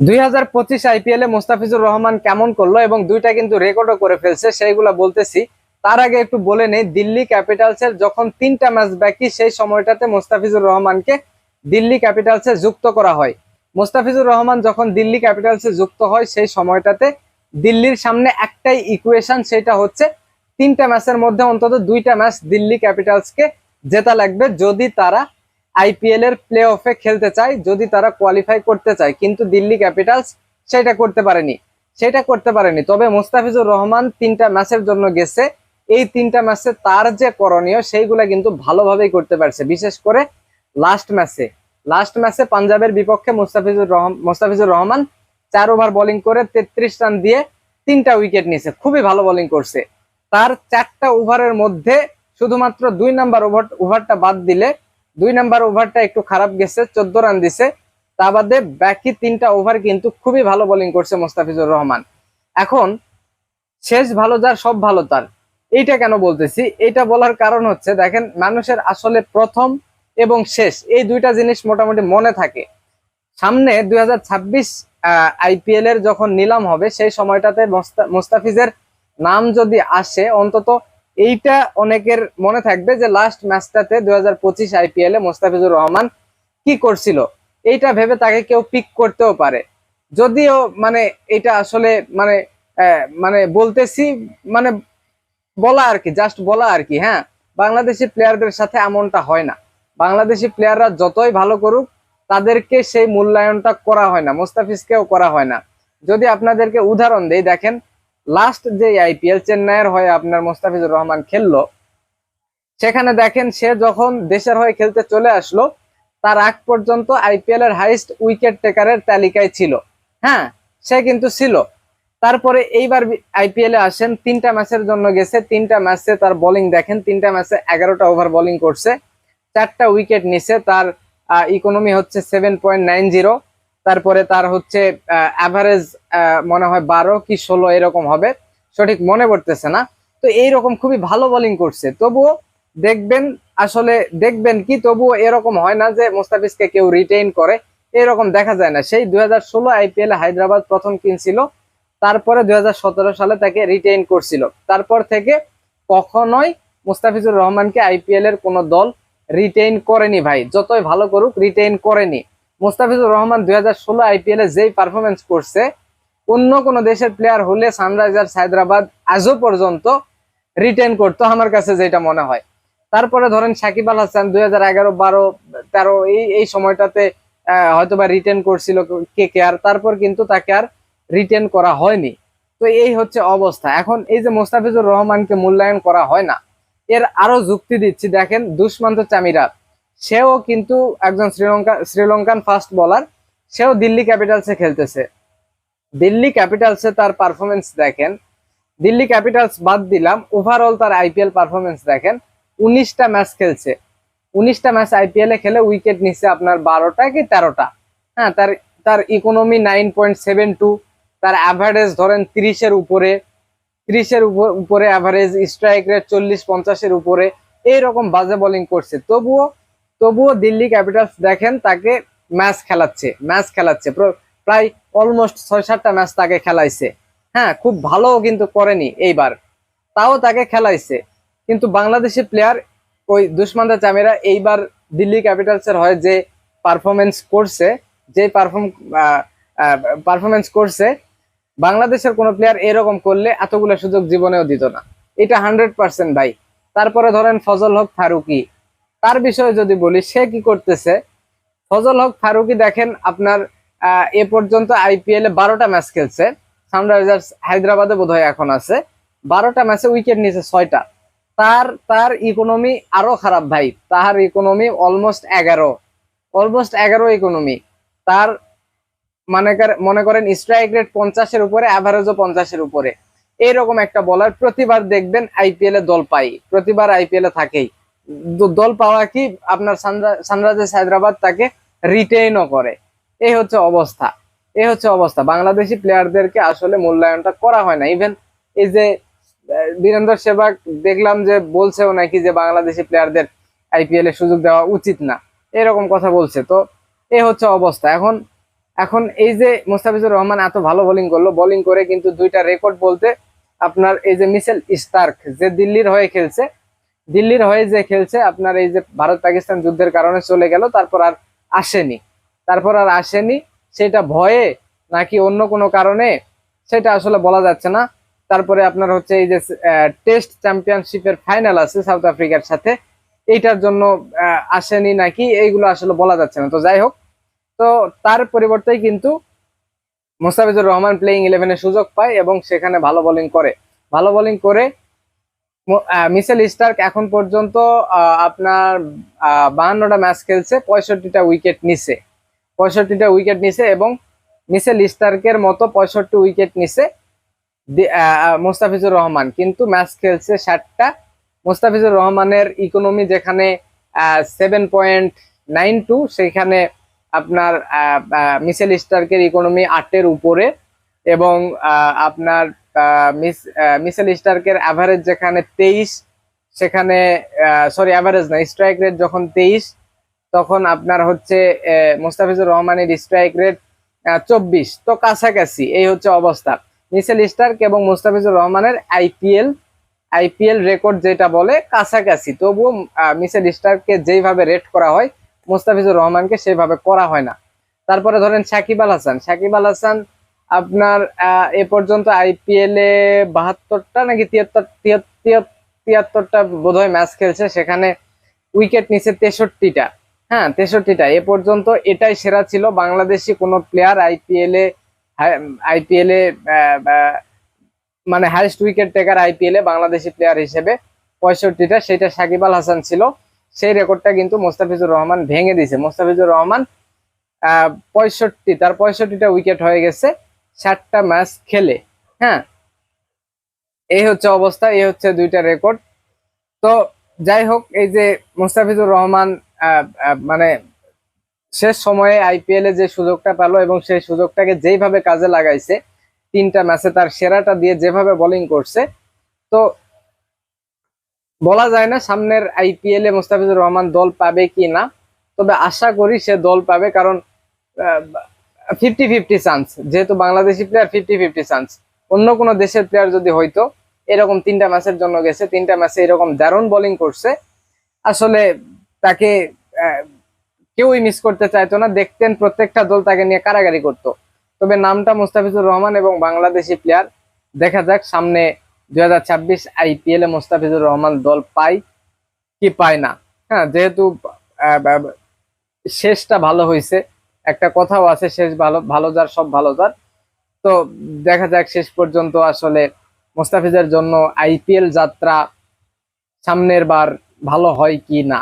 দুই হাজার পঁচিশ আইপিএল এ মোস্তাফিজুর রহমান কেমন করল এবং দুইটা কিন্তু রেকর্ডও করে ফেলছে, সেইগুলা বলতেছি। তার আগে একটু বলে নেই, দিল্লি ক্যাপিটালস এর যখন তিনটা ম্যাচ বাকি, সেই সময়টাতে মোস্তাফিজুর রহমানকে দিল্লি ক্যাপিটালস যুক্ত করা হয়। মোস্তাফিজুর রহমান যখন দিল্লি ক্যাপিটালস যুক্ত হয়, সেই সময়টাতে দিল্লির সামনে একটাই ইকুয়েশন সেটা হচ্ছে তিনটা ম্যাচের মধ্যে অন্তত দুইটা ম্যাচ দিল্লি ক্যাপিটালসকে জেতা লাগবে, যদি তারা আইপিএল এর প্লে অফে খেলতে চায়, যদি তারা কোয়ালিফাই করতে চায়। কিন্তু দিল্লি ক্যাপিটালস সেটা করতে পারেনি। সেটা করতে পারেনি। তবে মুস্তাফিজুর রহমান তিনটা ম্যাচের জন্য গেছে। এই তিনটা ম্যাচে তার যে করণীয়, সেইগুলা কিন্তু ভালোভাবেই করতে পারছে। বিশেষ করে লাস্ট ম্যাচে লাস্ট ম্যাচে পাঞ্জাবের বিপক্ষে মুস্তাফিজুর রহমান মুস্তাফিজুর রহমান চার ওভার বোলিং করে তেত্রিশ রান দিয়ে তিনটা উইকেট নিয়েছে। খুবই ভালো বোলিং করছে। তার চারটা ওভারের মধ্যে শুধুমাত্র দুই নাম্বার ওভার ওভারটা বাদ দিলে দুই নাম্বার ওভারটা একটু খারাপ গেছে, চোদ্দ রান দিছে। তা বাদে বাকি তিনটা ওভার কিন্তু খুবই ভালো বোলিং করছে মোস্তাফিজুর রহমান। এখন শেষ ভালো যার, সব ভালো তার। এইটা কেন বলতেছি? এটা বলার কারণ হচ্ছে, দেখেন মানুষের আসলে প্রথম এবং শেষ, এই দুইটা জিনিস মোটামুটি মনে থাকে। সামনে দুই হাজার ছাব্বিশ আইপিএল এর যখন নিলাম হবে, সেই সময়টাতে মোস্তা- মোস্তাফিজের নাম যদি আসে, অন্তত এইটা অনেকের মনে থাকবে যে লাস্ট ম্যাচটাতে দুই হাজার পঁচিশ আইপিএল এ মোস্তাফিজুর রহমান কি করছিল? এইটা ভেবে তাকে কেউ পিক করতেও পারে। যদিও মানে এটা আসলে মানে মানে বলতেছি মানে বলা আর কি জাস্ট বলা আর কি হ্যাঁ? বাংলাদেশি প্লেয়ারদের সাথে এমনটা হয় না। বাংলাদেশি প্লেয়াররা যতই ভালো করুক, তাদেরকে সেই মূল্যায়নটা করা হয় না, মোস্তাফিজকেও করা হয় না। যদি আপনাদেরকে উদাহরণ দেই, দেখেন লাস্ট যে আইপিএল চেন্নাইয়ের হয়ে আপনার মোস্তাফিজুর রহমান খেললো, সেখানে দেখেন সে যখন দেশের হয়ে খেলতে চলে আসলো, তার আগ পর্যন্ত আইপিএল এর হাইস্ট উইকেট টেকারের তালিকায় ছিল। হ্যাঁ সে কিন্তু ছিল। তারপরে এইবার আইপিএল এ আসেন, তিনটা ম্যাচের জন্য গেছে, তিনটা ম্যাচে তার বোলিং দেখেন, তিনটা ম্যাচে এগারোটা ওভার বোলিং করছে, চারটা উইকেট নিছে, তার ইকোনমি হচ্ছে সেভেন পয়েন্ট নাইন জিরো তারপরে তার হচ্ছে অ্যাভারেজ মনে হয় বারো কি ষোলো এরকম হবে। সঠিক মনে পড়তেছে না। তো এইরকম খুবই ভালো বোলিং করছে। তবুও দেখবেন, আসলে দেখবেন কি, তবুও এরকম হয় না যে মোস্তাফিজকে কেউ রিটেইন করে। এরকম দেখা যায় না। সেই দুই হাজার ষোলো আইপিএল হায়দ্রাবাদ প্রথম কিনছিল, তারপরে দুই হাজার সতেরো সালে তাকে রিটেইন করছিল। তারপর থেকে কখনোই মুস্তাফিজুর রহমানকে আইপিএল এর কোনো দল রিটেইন করেনি ভাই। যতই ভালো করুক রিটেইন করেনি। মুস্তাফিজুর রহমান দুই হাজার ষোলো আইপিএল যেই পারফরমেন্স করছে অন্য কোনো দেশের প্লেয়ার হলে সানরাইজার্স হায়দ্রাবাদ আজও পর্যন্ত রিটেইন করতো আমার কাছে যেটা মনে হয়। তারপরে ধরেন সাকিব আল হাসান দুই হাজার এগারো বারো তেরো এই এই সময়টাতে আহ, হয়তোবা রিটেন করছিল কে কে আর তারপর কিন্তু তাকে আর রিটেন করা হয়নি। তো এই হচ্ছে অবস্থা। এখন এই যে মোস্তাফিজুর রহমানকে মূল্যায়ন করা হয় না এর আরও যুক্তি দিচ্ছি। দেখেন দুষ্মান্ত চামিরা সেও কিন্তু একজন শ্রীলঙ্কা শ্রীলঙ্কান ফাস্ট বলার সেও দিল্লি ক্যাপিটালসে খেলতেছে। দিল্লি ক্যাপিটালসে তার পারফরমেন্স দেখেন। দিল্লি ক্যাপিটালস বাদ দিলাম ওভারঅল তার আইপিএল পারফরমেন্স দেখেন। উনিশটা ম্যাচ খেলছে। উনিশটা ম্যাচ আইপিএলে খেলে উইকেট নিচ্ছে আপনার বারোটা কি তেরোটা? হ্যাঁ তার তার economy nine point seven two তার অ্যাভারেজ ধরেন তিরিশের উপরে, ত্রিশের উপরে অ্যাভারেজ স্ট্রাইক রেট চল্লিশ পঞ্চাশের উপরে, এইরকম বাজে বোলিং করছে। তবুও তবুও দিল্লি ক্যাপিটালস দেখেন, তাকে ম্যাচ খেলাচ্ছে ম্যাচ খেলাচ্ছে। প্রায় অলমোস্ট ছয় সাতটা ম্যাচ তাকে খেলাইছে। হ্যাঁ খুব ভালো কিন্তু করেনি এইবার। তাও তাকে খেলাইছে। কিন্তু বাংলাদেশি প্লেয়ার ওই দুষ্মান্দা চামেরা এইবার দিল্লি ক্যাপিটালসের হয়ে যে পারফরমেন্স করছে, যে পারফর্ম পারফরমেন্স করছে, বাংলাদেশের কোনো প্লেয়ার এরকম করলে এতগুলো সুযোগ জীবনেও দিত না। এটা হান্ড্রেড পার্সেন্ট ভাই। তারপরে ধরেন ফজল হক ফারুকি তার বিষয়ে যদি বলি, সে কি করতেছে? ফজল হক ফারুকি দেখেন আপনার এ পর্যন্ত আইপিএল এ বারোটা ম্যাচ খেলছে। সানরাইজার্স হায়দ্রাবাদে বোধহয় এখন আছে। বারোটা ম্যাচে উইকেট নিয়েছে ছয়টা। তার তার ইকোনমি আরও খারাপ ভাই। তাহার ইকোনমি অলমোস্ট এগারো। অলমোস্ট এগারো ইকোনমি তার মানে মনে করেন স্ট্রাইক রেট পঞ্চাশের উপরে অ্যাভারেজও পঞ্চাশের উপরে। এইরকম একটা বলার প্রতিবার দেখবেন আইপিএল এ দল পাই প্রতিবার আইপিএল এ থাকেই। দল পাওয়া কি আপনার সানরা- সানরাইজার্স হায়দ্রাবাদ তাকে রিটেইনও করে। এই হচ্ছে অবস্থা। এই হচ্ছে অবস্থা। বাংলাদেশি প্লেয়ারদেরকে আসলে মূল্যায়নটা করা হয় না। ইভেন এই যে বীরেন্দ্র সেবাগ, দেখলাম যে বলছেও নাকি যে বাংলাদেশি প্লেয়ারদের আইপিএল এ সুযোগ দেওয়া উচিত না। এরকম কথা বলছে। তো এই হচ্ছে অবস্থা। এখন এখন এই যে মুস্তাফিজুর রহমান এত ভালো বোলিং করল বোলিং করে কিন্তু দুইটা রেকর্ড বলতে আপনার এই যে মিসেল স্টার্ক যে দিল্লির হয়ে খেলছে দিল্লির হয়ে যে খেলছে, আপনার এই যে ভারত পাকিস্তান যুদ্ধের কারণে চলে গেল, তারপর আর আসেনি। তারপর আর আসেনি, সেটা ভয়ে নাকি অন্য কোনো কারণে, সেটা আসলে বলা যাচ্ছে না। তারপরে আপনার হচ্ছে এই যে টেস্ট চ্যাম্পিয়নশিপের ফাইনাল আছে সাউথ আফ্রিকার সাথে, এইটার জন্য আসেনি নাকি, এইগুলো আসলে বলা যাচ্ছে না। তো যাই হোক, তো তার পরিবর্তে কিন্তু মোস্তাফিজুর রহমান প্লেইং ইলেভেনে সুযোগ পায় এবং সেখানে ভালো বোলিং করে। ভালো বোলিং করে মো- আহ, স্টার্ক এখন পর্যন্ত আপনার বাহান্নটা ম্যাচ খেলছে পঁয়ষট্টিটা উইকেট নিছে। পঁয়ষট্টিটা উইকেট নিছে এবং মিসেল স্টার্কের মতো পঁয়ষট্টি উইকেট নিছে মোস্তাফিজুর রহমান। কিন্তু ম্যাচ খেলছে ষাটটা। মোস্তাফিজুর রহমানের ইকোনমি যেখানে সেভেন পয়েন্ট নাইন টু সেখানে আপনার আহ, স্টার্কের ইকোনমি আটের উপরে এবং আপনার মিস- আহ, মিচেল স্টার্কের অ্যাভারেজ যেখানে তেইশ সেখানে সরি অ্যাভারেজ না স্ট্রাইক রেট যখন তেইশ তখন আপনার হচ্ছে মোস্তাফিজুর রহমানের স্ট্রাইক রেট চব্বিশ। তো কাছাকাছি এই হচ্ছে অবস্থা। মিসেল স্টার্ক এবং মুস্তাফিজুর রহমানের আইপিএল আইপিএল রেকর্ড যেটা বলে কাছাকাছি। তবুও মিচেল স্টার্ককে যেইভাবে রেট করা হয় মুস্তাফিজুর রহমানকে সেইভাবে করা হয় না। তারপরে ধরেন সাকিব আল হাসান। সাকিব আল হাসান আপনার এ পর্যন্ত আইপিএল এ বাহাত্তরটা নাকি তিয়াত্তর তিয়াত্তর তিয়াত্তরটা বোধহয় ম্যাচ খেলছে, সেখানে উইকেট নিচে তেষট্টিটা। হ্যাঁ তেষট্টিটা। এ পর্যন্ত এটাই সেরা ছিল। বাংলাদেশি কোনো প্লেয়ার আইপিএল এ আইপিএল এ মানে হাইস্ট উইকেট টেকার আইপিএল এ বাংলাদেশি প্লেয়ার হিসেবে পঁয়ষট্টিটা। সেটা সাকিব আল হাসান ছিল। সেই রেকর্ডটা কিন্তু মোস্তাফিজুর রহমান ভেঙে দিয়েছে। মোস্তাফিজুর রহমান পঁয়ষট্টি, তার পঁয়ষট্টিটা উইকেট হয়ে গেছে। ষাটটা ম্যাচ খেলে হ্যাঁ? এই হচ্ছে অবস্থা, এই হচ্ছে দুইটা রেকর্ড তো যাই হোক, এই যে মোস্তাফিজুর রহমান মানে শেষ সময়ে আইপিএল এ যে সুযোগটা পেল এবং সেই সুযোগটাকে যেইভাবে কাজে লাগাইছে, তিনটা ম্যাচে তার সেরাটা দিয়ে যেভাবে বোলিং করছে, তো বলা যায় না সামনের আইপিএল এ মোস্তাফিজুর রহমান দল পাবে কি না, তবে আশা করি সে দল পাবে কারণ ফিফটি ফিফটি চান্স যেহেতু Bangladeshi player fifty fifty chance অন্য কোনো দেশের প্লেয়ার যদি হইতো এরকম তিনটা ম্যাচের জন্য গেছে, তিনটা ম্যাচে এরকম দারুণ বোলিং করছে, আসলে তাকে কেউই মিস করতে চাইতো না। দেখতেন প্রত্যেকটা দল তাকে নিয়ে কারাগারি করত। তবে নামটা মুস্তাফিজুর রহমান এবং বাংলাদেশি প্লেয়ার দেখা যাক সামনে দুই হাজার ছাব্বিশ আইপিএল এ মুস্তাফিজুর রহমান দল পায় কি পায় না। হ্যাঁ যেহেতু শেষটা ভালো হয়েছে। একটা কথাও আছে, শেষ ভালো ভালো যার, সব ভালো যার। তো দেখা যাক শেষ পর্যন্ত আসলে মোস্তাফিজের জন্য আইপিএল যাত্রা সামনের বার ভালো হয় কি না।